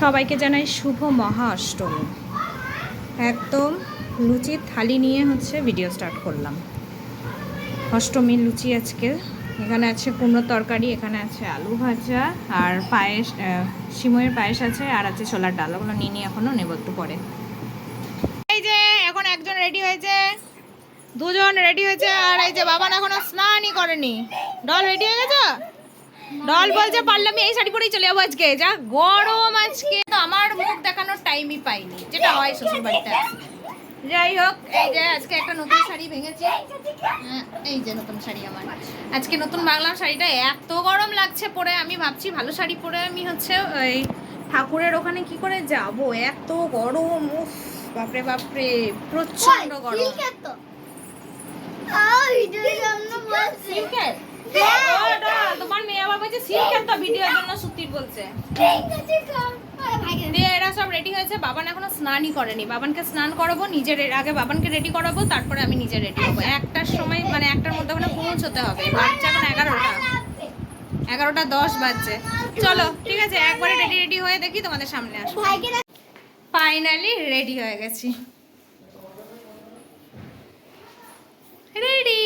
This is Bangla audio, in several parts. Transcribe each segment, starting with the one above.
সবাইকে জানাই শুভ মহা অষ্টমী একদম লুচির থালি নিয়ে হচ্ছে ভিডিও স্টার্ট করলাম। অষ্টমীর লুচি আজকে। এখানে আছে কুমড়োর তরকারি এখানে আছে আলু ভাজা আর পায়েস আহ, সিমইয়ের পায়েস আছে আর আছে ছোলার ডাল। ওগুলো নিয়ে নিয়ে এখনও নেব একটু পরে। এই যে এখন একজন রেডি হয়েছে। দুজন রেডি হয়েছে আর এই যে বাবান এখনও স্নানই করেনি। ডল রেডি হয়ে গেছে? ডল বলছে পারলে আমি এই শাড়ি পরেই চলে যাব আজকে। যা গরম আজকে। তো আমার মুখ দেখানোর টাইমই পাইনি যেটা হয় শ্বশুর বাড়িতে যাই হোক এই যে আজকে একটা নতুন শাড়ি ভেঙেছি। হ্যাঁ, এই যে নতুন শাড়ি আমার। আজকে নতুন বাংলা শাড়িটা এত গরম লাগছে পরে আমি ভাবছি ভালো শাড়ি পরে আমি হচ্ছে ওই ঠাকুরের ওখানে কি করে যাব? এত গরম উফ বাপরে বাপরে প্রচণ্ড গরম। সিল্কের তোমার মেয়ে আবার বলছে সিল্কের তো ভিডিওর জন্য? সুতির বলছে। দিয়ে এরা সব রেডি হয়েছে। বাবান এখনও স্নানই করেনি। বাবানকে স্নান করাবো নিজের আগে বাবানকে রেডি করাবো তারপরে আমি নিজে রেডি হব। একটার সময় মানে একটার মধ্যে ওখানে পৌঁছতে হবে। বাচ্চা এখন এগারোটা। এগারোটা দশ বাজছে। চলো ঠিক আছে একবারে রেডি রেডি হয়ে দেখি তোমাদের সামনে আসব। ফাইনালি রেডি হয়ে গেছি রেডি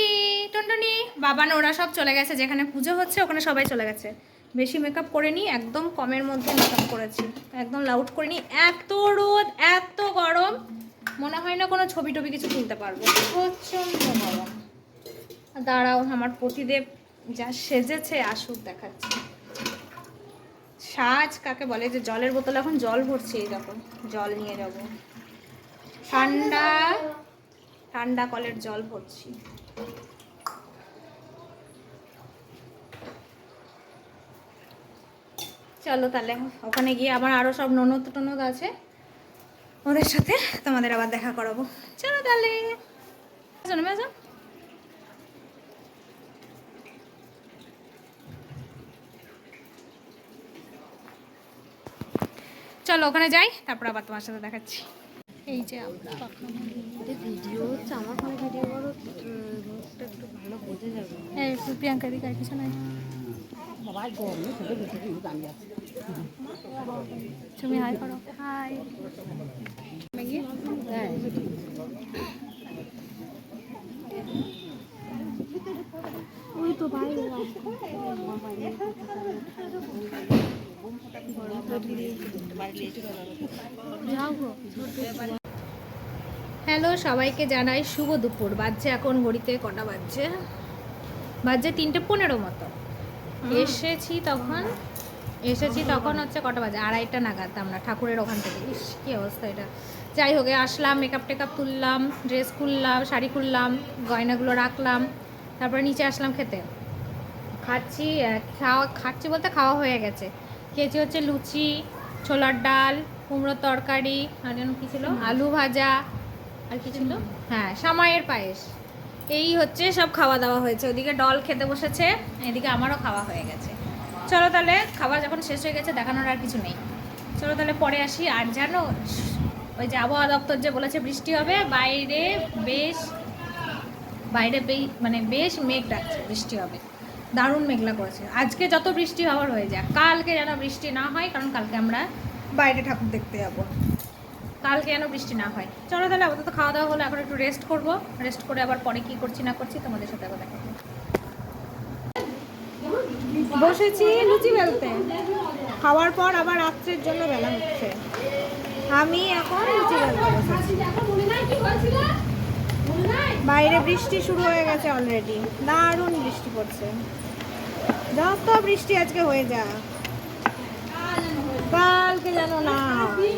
টুনটুনি বাবান ওরা সব চলে গেছে, যেখানে পুজো হচ্ছে ওখানে সবাই চলে গেছে। বেশি মেকআপ করিনি একদম কমের মধ্যে মেকআপ করেছি। একদম লাউড করিনি এত রোদ, এত গরম, মনে হয় না কোনো ছবি টবি কিছু তুলতে পারব। প্রচণ্ড গরম। দাঁড়াও, আমার পতিদেব যা সেজেছে, আসুক দেখাচ্ছি। সাজ কাকে বলে, যে জলের বোতল এখন জল ভরছি এই যখন জল নিয়ে যাব। ঠান্ডা ঠান্ডা কলের জল ভরছি। চলো তাহলে ওখানে গিয়ে আবার আরও সব ননদ টনদ আছে। ওদের সাথে তোমাদের আবার দেখা করাবো। চলো তাহলে। চলো ওখানে যাই তারপর আবার তোমার সাথে দেখাচ্ছি। এই যে আমরা। ভিডিও হচ্ছে আমার ফোনে ভিডিও করো একটু ভালো বোঝা যাবে। এই প্রিয়াঙ্কা দিকে আর কিছু নাই। তুমি হাই করো। হাই। হ্যাঁ। ওই তো বাইরে হ্যালো সবাইকে জানাই শুভ দুপুর। বাজছে এখন ঘড়িতে কটা বাজছে? বাজছে তিনটে পনেরো মতো। এসেছি তখন এসেছি তখন হচ্ছে কটা বাজে? আড়াইটা নাগাদ আমরা ঠাকুরের ওখান থেকে। ইস কী অবস্থা এটা? যাই হোক আসলাম মেকআপ টেকআপ তুললাম ড্রেস খুললাম শাড়ি খুললাম গয়নাগুলো রাখলাম তারপরে নিচে আসলাম খেতে। খাচ্ছি খাওয়া খাচ্ছি বলতে খাওয়া হয়ে গেছে। খেয়েছি হচ্ছে লুচি ছোলার ডাল কুমড়োর তরকারি আর যেন কী ছিল? আলু ভাজা আর কি ছিল? হ্যাঁ সামাইয়ের পায়েস। এই হচ্ছে সব খাওয়া দাওয়া হয়েছে। ওদিকে ডল খেতে বসেছে, এদিকে আমারও খাওয়া হয়ে গেছে। চলো তাহলে, খাবার যখন শেষ হয়ে গেছে, দেখানোর আর কিছু নেই। চলো তাহলে পরে আসি। আর জানো, ওই যে আবহাওয়া দপ্তর যে বলেছে বৃষ্টি হবে, বাইরে বেশ, বাইরে মানে বেশ মেঘ ডাকছে, বৃষ্টি হবে। দারুণ মেঘলা করেছে। আজকে যত বৃষ্টি হওয়ার হয়ে যায় কালকে যেন বৃষ্টি না হয়, কারণ কালকে আমরা বাইরে ঠাকুর দেখতে যাব। কালকে যেন বৃষ্টি না হয়। চলো তাহলে আপাতত খাওয়া দাওয়া হলো, এখন একটু রেস্ট করব। রেস্ট করে আবার পরে কি করছি না করছি তোমাদের সাথে আবার দেখাবো বসেছি লুচি বেলতে। খাওয়ার পর আবার রাত্রের জন্য বেলা হচ্ছে। আমি এখন লুচি বাইরে বৃষ্টি শুরু হয়ে গেছে অলরেডি দারুণ বৃষ্টি পড়ছে। যত বৃষ্টি আজকে হয়ে যা কালকে যেন না হয়।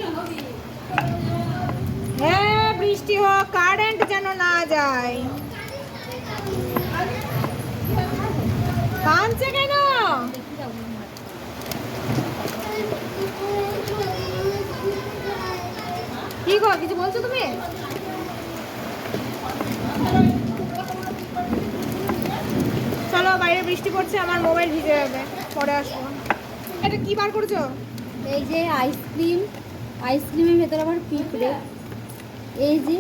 হ্যাঁ বৃষ্টি হোক কারেন্ট যেন না যায়। কাঁদছে কেন? কি গো, কিছু বলছো তুমি? চলো, বাইরে বৃষ্টি পড়ছে, আমার মোবাইল ভিজে যাবে। পরে আসব। এটা কি বার করছ? এই যে আইসক্রিম আইসক্রিমের ভেতরে আবার পিঁপড়ে। এই যে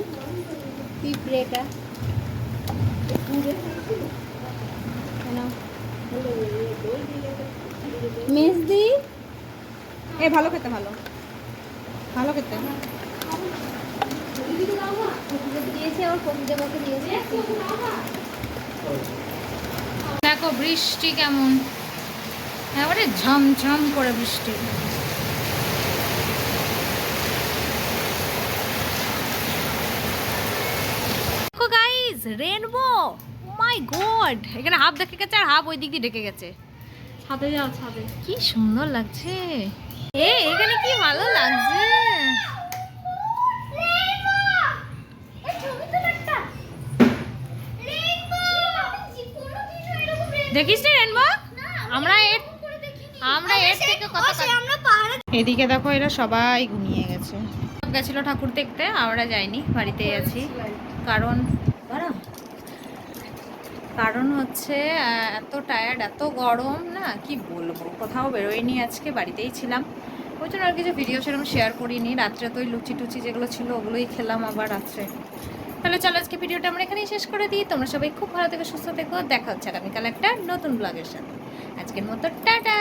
এ, ভালো খেতে, ভালো। ভালো খেতে। দিয়েছি দিয়েছি দেখো বৃষ্টি কেমন। এবারে ঝমঝম করে বৃষ্টি দেখো গাইস রেনবো মাই গড এখানে হাফ দেখে গেছে আর হাফ ওই দিক দিয়ে ঢেকে গেছে। ছাদে যাও ছাদে। কি সুন্দর লাগছে। এ এখানে কি ভালো লাগছে। দেখিস রে রেনবো আমরা এর আমরা এর থেকে কত এদিকে দেখো এরা সবাই ঘুমিয়ে গেছে। গেছিল ঠাকুর দেখতে আমরা যাইনি বাড়িতেই আছি। কারণ কারণ হচ্ছে এত টায়ার্ড এত গরম, না, কি বলব? কোথাও বেরোয়নি আজকে, বাড়িতেই ছিলাম। ওই জন্য আর কিছু ভিডিও সেরকম শেয়ার করিনি। রাত্রে তো ওই লুচি টুচি যেগুলো ছিল, ওগুলোই খেলাম আবার রাত্রে। তাহলে চলো, আজকে ভিডিওটা আমরা এখানেই শেষ করে দিই। তোমরা সবাই খুব ভালো থেকে, সুস্থ থেকো। দেখা হচ্ছে আগামীকাল একটা নতুন ব্লগের সাথে। আজকের মতো টাটা!